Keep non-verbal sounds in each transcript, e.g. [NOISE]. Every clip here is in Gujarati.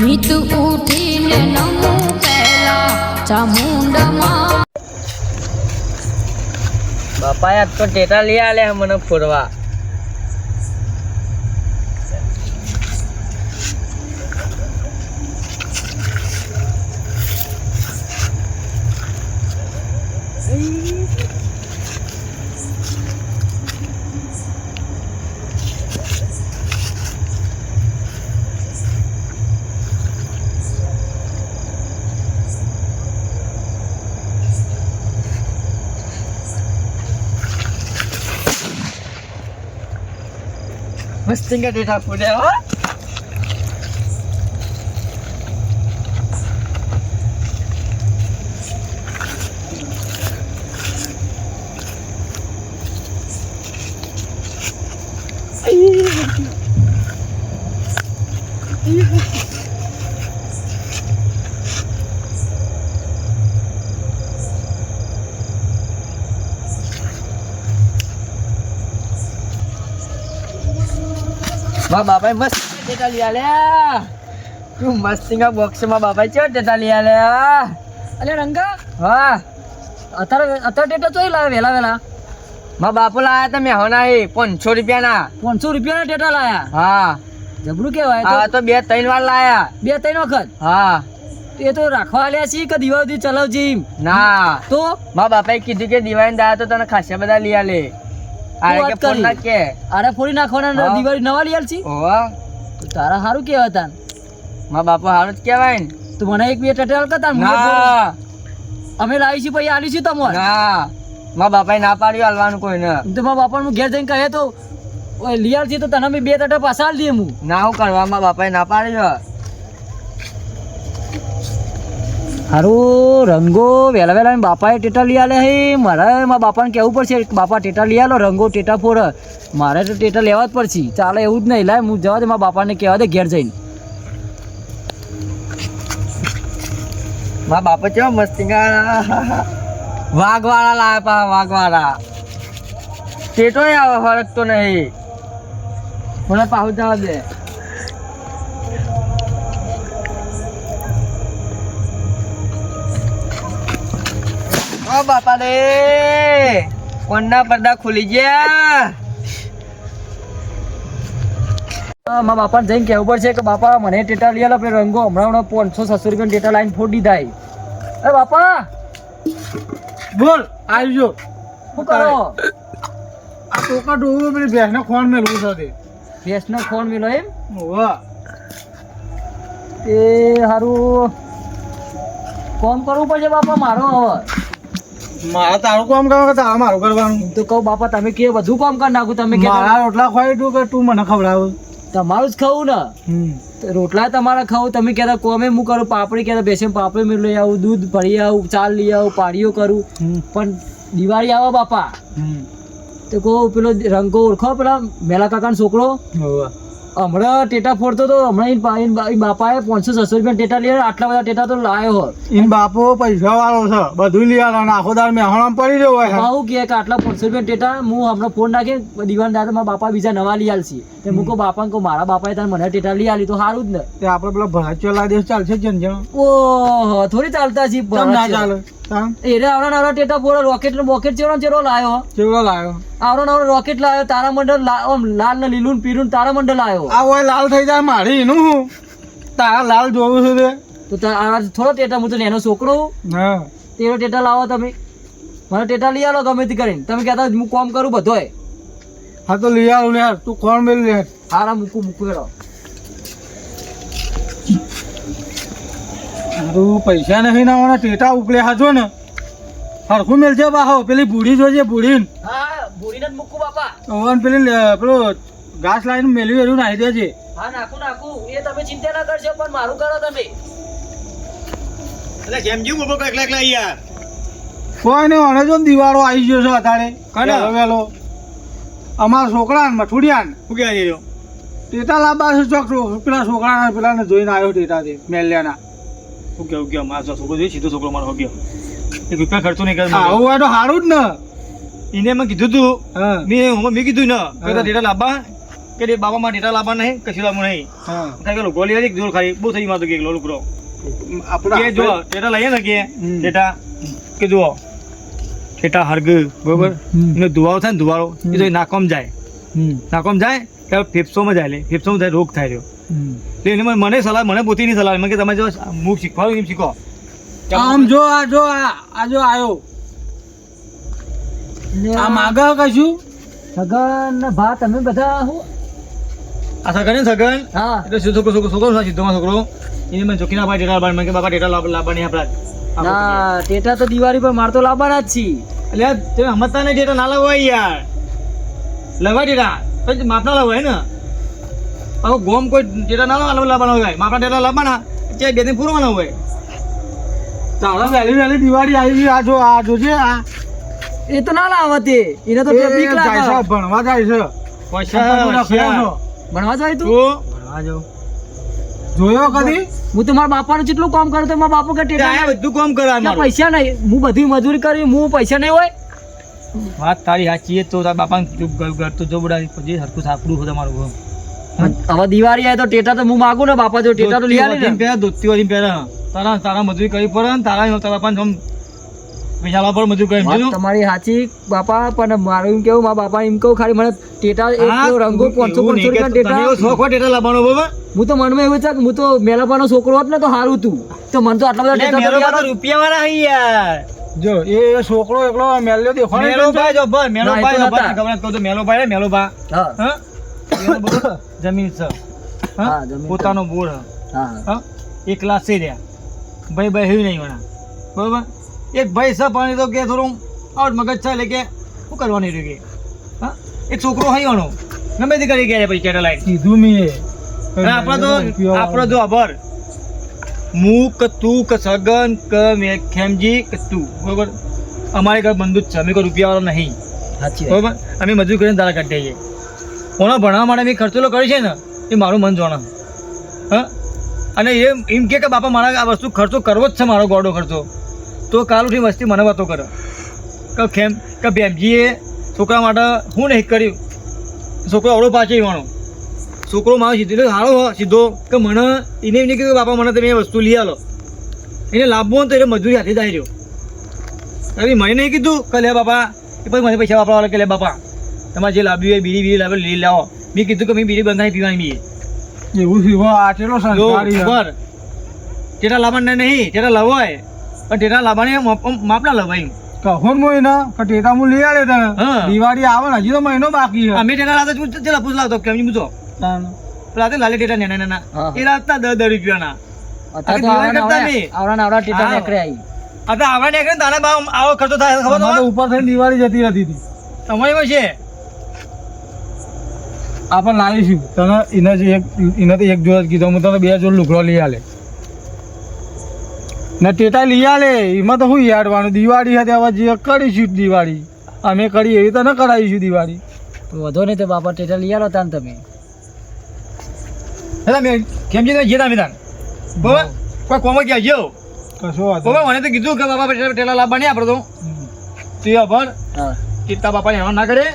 નીત ઉઠીને નમું પહેલા ચામુંડમાં. બાપા યાર તો ટેટા લઈ આલે મને ફોડવા. મસ્તીંગા ટેટા ફોડ્યા હો મારા બાપાએ મસ્ત ટેટા લઈ આલ્યા. તું બોક્સ બોક્સમાં બાપાએ ચો ટેટા લઈ આલ્યા? અલે રંગા? હા. અત્યારે અત્યારે ટેટા ચોઈ લાવે વેલા વેલા? મારા બાપુ લાયા તમે મેં હોના એ પાંચસો રૂપિયાના. પાંચસો રૂપિયાના ટેટા લાયા? હા. જબરું કેવાય હા તો તો બે ત્રણ વાર લાયા. બે ત્રણ વખત? હા. એ તો રાખવા આલ્યા છે કે દિવાળી ચલાવજી ના. તો? મારા બાપાએ કીધું કે દિવાળી દાયા તો તને ખાસા બધા લઈ આલે. આરે કે ફોન ના કે આરે ફોડી નાખવાના દિવાળી નવા લઈ આલશી? ઓવા તારા સારું કેવા તા મારા બાપા હારું જ કહેવાય ને. તું મને એક બે ટેટા આલકા તાન ના. અમે લાવી છીએ પછી આલી છીએ તમને ના. મા બાપાએ ના પાડ્યું હાલવાનું કોઈને. તો મારા બાપા હું ઘેર જઈને કહે તો ઓય લઈ તો તને બે ટેટા પાછા આલી દઈએ હું. ના હું કરવા મા બાપાએ ના પાડ્યું. હારું, રંગો વહેલા વહેલા બાપાએ ટેટા લઈ આલે હે. મારે મારા બાપાને કહેવું પડશે, બાપા ટેટા લઈ આલો, રંગો ટેટા ફોડ મારે તો ટેટા લેવા જ પડશે. ચાલે એવું જ નહીં. લાય, હું જવા દે, મારા બાપાને કહેવા દે ઘેર જઈને. મારા બાપા કેવા મસ્તીંગા [LAUGHS] વાઘવાળા લાવ્યા પા વાઘવાળા. ટેટો આવે ફરક તો નહીં. મને પાહુ જવા દે. ઓ બાપા રે કોણના પડદા ખુલી ગયા. મારા બાપાને જઈને કહેવું પડશે કે બાપા મને ટેટા લઈ આલો પેલો રંગો હમણાં હમણાં પાંચસો છસો રૂપિયા ટેટા લાઈન ફોડી દીધા એ બાપા! બોલ આવજો. શું કરો? આ ટોકા ટોકું પેલી ભેંસને ખોણ મેળવું સાથે ભેંસનો ખોણ મિલો એમ? વાહ તે સારું કોમ કરવું પડશે બાપા મારો હવે. મારા તારું કામ કરવા કે મારું કરવાનું? તો કહું બાપા તમે કે બધું કામ કરી નાખું તમે કે મારા રોટલા ખવાય તું કે તું મને ખવડાવ? તમારું જ ખાવું ને? રોટલા તમારા ખાવું તમે કહેતા કોમે હું કરું? પાપડી કહેતા બેસે પાપડી મેં લઈ આવું દૂધ ભરી આવું ચાલ લઈ આવું પાડીઓ કરું. પણ દિવાળી આવો બાપા. તો કહું પેલો રંગો ઓળખો પેલા મેલા કાકાનો છોકરો. હમણાં ટેટા ફોડતો તો હમણાં ઈ બાપાએ પાંચસો છસો રૂપિયા ટેટા લઈ આટલા બધા ટેટા તો લાયો હોય ઈન બાપો પૈસા વાળો છે. બધું લઈ આલો અને આખો દાડ મેહોણામાં પડી રહ્યો હોય. આવું કે આટલા પાંચસો રૂપિયા ટેટા હું હમણાં ફોન નાખે દિવાન દાદા મારા બાપા બીજા નવા લઈ આલશે. તે હું કહું બાપા કહું મારા બાપાએ તારે મને ટેટા લઈ આલી તો સારું જ ને. તે આપણે પેલા ભરાચો લાવી દે ચાલશે જન જણ ઓહો થોડી ચાલતા છીએ ના ચાલે? એને આવડા નવરા ટેટા ફોડો રોકેટ નો બોકેટ ચેવડો ચેવડો લાયો. કેવડો લાયો? આવડો નવરો રોકેટ લાયો તારા મંડળ ઓમ લાલ ને લીલું પીરું તારા મંડળ લાયો. આ હોય લાલ થઈ જાય મારી એનું તારા લાલ જોવું છે તે. તો આ થોડો ટેટા હું તો એનો છોકરો હું. તેરો ટેટા લાવો તમે. મને ટેટા લઈ આલો ગમે તે કરીને. તમે કહેતા હું કોમ કરું બધોય. હા તો લઈ આવું લે તું કોણ મેળ લે હારા મૂકું મૂકું હેડો. પૈસા નહીં ના મને ટેટા ઉપલે હાજો ને. હરખું મેલજે બાહો પેલી બુઢી જોજે બુઢી હા ભૂરીને જ મૂકું બાપા. ઓવન પેલી પેલું ઘાસ લાવીને મેલ્યું એવું નાખી દેજે. હા નાખું નાખું. એ તમે ચિંતા ના કરશો પણ મારું કરો તમે. કોઈ નહીં અને જો ને દિવાળો આવી ગયો છે અત્યારે વહેલો વહેલો અમારા છોકરા ને મઠુડિયા શું કહેવાય ટેટા લાંબા છે ચોક છો- પેલા છોકરા પેલાને જોઈને આવ્યો ટેટા થી મેલ્યાના. ઓકે ઓકે જો છોકરો જોઈએ સીધો છોકરો મારો હોગ્યો એક રૂપિયા ખર્ચો નહીં કરે આવું હોય તો સારું જ ને. એને મેં કીધું તું મેં હું મેં કીધું ને. કે તારા ડેટા લાવવા. કે તે બાપા માં ટેટા લાવવા નહીં કશું લાવવું નહીં. કારણ કે લોકો હતી જોર ખાલી. બહુ થઈ મારતો કે એકલો લુકરો આપણે કે જો ટેટા લઈએ ને કે ડેટા? કે જુઓ ટેટા હરગ બરોબર? એનો ધુવાળો થાય ને ધુવાળો એ તો નાકોમ જાય. નાકોમ જાય ત્યારે ફેફસોમાં જાય લે. ફેફસોમાં જાય રોગ થાય રહ્યો. એને મને- મને સલાહ મને પોતીની સલાહ. મને કે તમે જો મુખ શીખવાડું એમ શીખો. આમ જો આ જો આ આ જો આયો. આ માગા કશું? સગન ને ભા તમે બધા હું? આ સગન ને સગન? હા. એટલે શું છોકરો છોકરો છોકરો સીધો છોકરો? એને મને ચોકીના ભાઈ ટેટા લાવવા મને કે બાપા ટેટા લાવવાની આપણા હા ના ટેટા તો દિવાળી પર માર તો લાવવાના જ છી. એટલે તમે સમજતા નહીં ટેટા ના લાવવા યાર. લવાય ટેટા. પછી માપના હે ને? હવે ગોમ કોઈ ટેટા ના લાવ લાવવાના હોય માપના ટેટા લાવવાના ત્યાં બે દિન પૂરવાના હોય. તારા વહેલી વહેલી દિવાળી આવી આ જો આ જોજે આ. એ તો ના લાવે તે. એને તો બીક લાગે. ભણવા જાય છે. ભણવા જાય તું? તું ભણવા જાઉં. જોયો કદી? હું તો મારા બાપાનું જેટલું કામ કરું તો મારા બાપુ કે તે બધું કામ કરે પૈસા નહીં. હું બધી મજૂરી કરી હું પૈસા નહીં હોય. વાત તારી સાચી છે તો તારા બાપાને ઘર તો જો બડા પછી સરખું સાપડું છે તમારું હવે દિવાળી આવે તો ટેટા તો હું માગું ને બાપા જો ટેટા તો લઈ ધોતી ને. ધોતી વાળી પહેરા. તારા તારા મજૂરી કરી પડે ને તારા તારા પણ જમ પૈસા પડે કરી તમારી સાચી બાપા પણ મારું એમ કેવું મારા બાપા એમ કહું ખાલી મને ટેટા એક રંગો પાંચસો પાંચસો રૂપિયા ટેટા. શોખ ટેટા લાવવાનો બાબા હું તો મનમાં એવું છે કે હું તો મેલાપાનો છોકરો હોત ને તો સારું તું તો મને તો આટલા બધા રૂપિયા મેલો યાર-. જો એ છોકરો એકલો મેલ્યો દેખો મેલો ભાઈ જો ભાઈ, મેલો ભાઈ ખબર કહું તો મેલો ભાઈ મેલો ભાઈ હા? જમીન છે. હા? પોતાનો બોર હા. એકલા છે રહ્યા ભાઈ ભાઈ હ્યું નહીં વણા. બરોબર? એક ભાઈ છે પણ એ તો કે થોડું આઉટ મગજ છે એટલે કે શું કરવાનું રહ્યું કે? હા? એક છોકરો હોય વણો. ગમે તે કરી ગયા પછી કેટા લાઈન કીધું મેં. આપણો તો આપણો જો આભાર. મુક તું કે સગન કે મે ખેમજી કે તું. બરોબર? અમારે ઘર બંધુ જ છે. અમે કોઈ રૂપિયાવાળા નહીં. સાચી બરોબર? અમે મજૂર કરીને તારા કાઢી જઈએ કોનો ભણવા માટે મેં ખર્ચો કર્યો છે ને, એ મારું મન જોણા. હા? અને એ એમ કે બાપા, મારા આ વસ્તુ ખર્ચો કરવો જ છે, મારો ગોડો ખર્ચો. તો કાલ ઉઠી મસ્તી મને વાતો કરે. કે ખેમ કે બેમજીએ છોકરા માટે હું નહીં કર્યું? છોકરો અવળો પાછો વાણો છોકરો મારો સીધો સારો હો, સીધો. કે મને, એને એમ નહીં કીધું બાપા, મને તમે એ વસ્તુ લઈ આલો. એને લાભવો તો એને મજૂરી હાથે જાય રહ્યો. અરે મને નહીં કીધું કે, લે બાપા, એ પછી મને પૈસા વાપરવા કે, લે બાપા. તમારે જે લાવ્યું હોય બીડી બીડી લાવે લઈ લાવો. મેં કીધું કે મેં બીડી બંધાઈ પીવાની બી એવું થયું? આ ચેટલો સંસ્કારી છે. ટેટા લાવવાના નહીં ટેટા લવાય પણ ટેટા લાવવાની માપના લવાય કહો ને મોય કે ટેટા હું લઈ આલે તને દિવાળી આવે ને હજી તો મહિનો બાકી છે. અમે ટેટા લાવતા છું ચલા પૂછ લાવતો કેમ પૂછો? પેલા તે લાલે ટેટા નાના નાના. હા. એ લાવતા દસ દસ રૂપિયાના. આવડા. નીકળે તારા ભાવ આવો ખર્ચો થાય ખબર ઉપર થઈને દિવાળી જતી હતી. તમારી છે આપણે લાવીશું તને એને જે એક એને તો એક જોડ કીધો. હું તને બે જોડ લુગડો લઈ આલે. ને ટેટા લઈ આલે. એમાં તો શું યાડવાનું? દિવાળી હતી હવે જે કરીશું દિવાળી. અમે કરી એવી તો ન કરાવીશું દિવાળી. તો વધો નહીં તો બાપા ટેટા લઈ આલો તાન તમે. એટલે મેં કેમ છે જે તમે તાન. બરાબર કોઈ કોમ ગયા જો કશો બરાબર મને તો કીધું કે બાપા ટેટા લાભ લાવવાની આપણે તો. તે અભર હા. ટીટા બાપાને હેરાન ના કરે.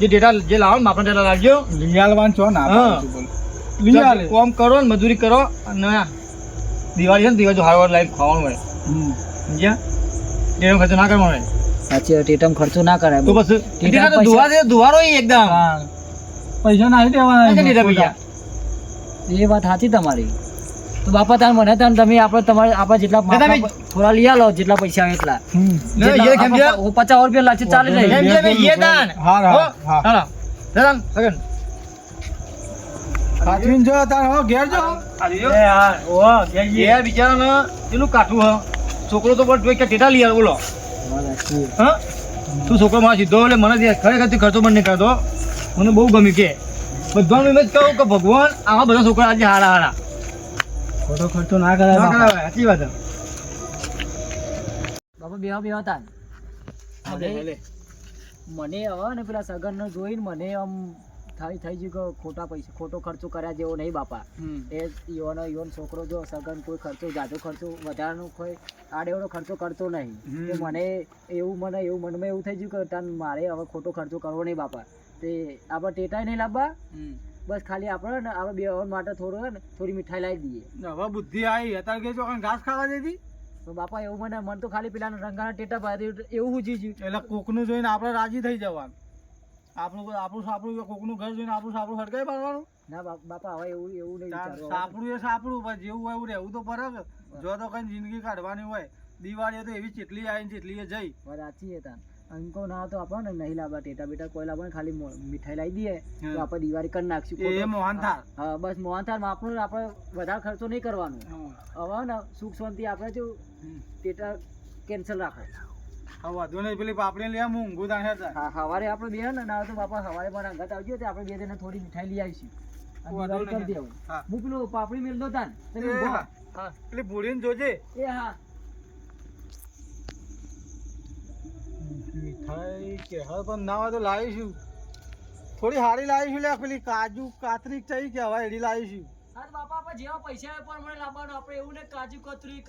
જે ડેટા જે લાવો ને આપણે ડેટા લાવજો. લઈ છો ના છું આલે કોમ કરો ને મજૂરી કરો અને દિવાળી છે ને દિવાળી હાર લાઈફ ખાવાનું હોય. હમ. સમજ્યા? એનો ખર્ચો ના કરવાનો હોય. સાચી ટેટમ ખર્ચો ના કરાય તો બસ ટીટા તો ધુવા દે ધુવારો એકદમ. પૈસા નાખી છે દેવાના એ વાત સાચી તમારી. તો બાપા તાન મને તાન તમે આપણે તમારે આપણે જેટલા થોડા લઈ આલો જેટલા પૈસા આવે એટલા પચાસ રૂપિયા લાગશે ચાલી જાય નહીં. છે ભાઈ? હા, હા, હા. હાલો. દાદા, સગન. સાચવીને જો તાર હો ઘેર જો એ હા, ઓહો, ઘેર બિચારાને પેલું કાઠું હ. છોકરો તો પણ જોઈ કે ટેટા લઈ આવે બોલો હા તું છોકરો મારો સીધો એટલે મને. ખરેખર તું ખર્ચો પણ નહીં કરતો મને બહુ ગમ્યું કે બધાને એમ જ કહું કે ભગવાન આવા બધા છોકરા આજે હારા હારા ખોટો ખર્ચો ના ના કરાય કરાવે સાચી વાત બાપા બેવા બેવા તાન હાલે, હાલે. મને હવે ને પેલા સગન જોઈને મને આમ થઈ થઈ ગયું કે ખોટા પૈસા ખોટો ખર્ચો કર્યા જેવો નહીં બાપા. એ યોનો યોન છોકરો જો સગન કોઈ ખર્ચો જાજો ખર્ચો વધારાનો કોઈ આડેવડો ખર્ચો કરતો નહીં. હમ. મને એવું મને એવું મનમાં એવું થઈ ગયું કે તાન મારે હવે ખોટો ખર્ચો કરવો નહીં બાપા. તે આપણે ટેટાય નહીં લાવવા. બસ ખાલી આપણે ને આપણે બે ઓવર માટે થોડું ને થોડી મીઠાઈ લાવી દઈએ. હવે બુદ્ધિ આવી. અત્યારે કે ચોકન ઘાસ ખાવા દેતી તો બાપા એવું મને મન તો ખાલી પેલા રંગાના ટેટા ભાઈ એવું પૂછ્યું છે એટલે કોકનું જોઈને આપણે રાજી થઈ જવાનું. આપણું આપણું સાપડું કોકનું ઘર જોઈને આપણું સાપડું હડકાઈ પાડવાનું. ના બાપા હવે એવું એવું નહીં સાપડું એ સાપડું પણ જેવું હોય એવું રહેવું તો ફરક જો. તો કઈ જિંદગી કાઢવાની હોય. દિવાળી તો એવી ચેટલી આવી ને ચેટલી જઈ સાચી છે તાન અંકો ના તો આપણે ને નહીં લાવવા ટેટા બેટા કોઈ લાવવા ખાલી મીઠાઈ લાવી દઈએ. તો આપણે દિવાળી કરી નાખશું એ ખોટો- મોહન થાળ હા બસ મોહનથાળમાં આપણું આપણે વધારે ખર્ચો નહીં કરવાનો. હવે ને સુખ શાંતિ આપણે જો ટેટા કેન્સલ રાખો. વધુ નહીં પેલી પાપડી લઈ હું ઊંઘું તાણ હા સવારે આપણે બે ને ના તો બાપા સવારે પણ અંગત આવજો તો આપણે બે જણે થોડી મીઠાઈ લઈ આવીશું. કરી દેવું. હું. પેલું પાપડી મેલ દો તાન. હા. હા. પેલી ભૂડીને જોજે. એ હા. મીઠાઈ કે હવે પણ ના હોય તો લાવીશું. થોડી હારી લાવીશું લે પેલી કાજુ કાતરી ચઈ કે હવે એડી લાવીશું. હા તો બાપા આપણે જેવા પૈસા આવે પણ મને લાવવાનો આપણે એવું ને કાજુ કતરી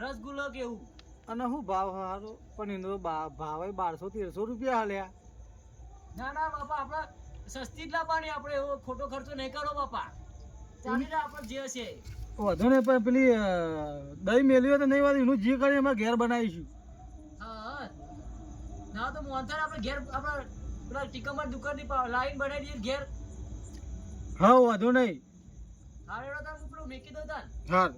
રસગુલ્લો કે એવું. અને શું ભાવ હારો પણ એનો ભાવ બારસો તેરસો રૂપિયા હાલ્યા. ના ના બાપા આપણે સસ્તી જ લાવવાની આપણે એવો ખોટો ખર્ચો નહીં કરો બાપા. ચાલી ને આપણે જે છે વધુ ને પણ પેલી દહીં મેલ્યું હોય તો નહીં વાત એનું જે કરીએ અમે ઘેર બનાવીશું. હા હા ના તો મોહનથાળ આપણે ઘેર આપણે પેલા ટીકમર દુકાનની ની લાઈન બનાવી દઈએ ઘેર. હા વાંધો નહીં. હા એનો તો હું પેલું મેકી દઉં તાન હા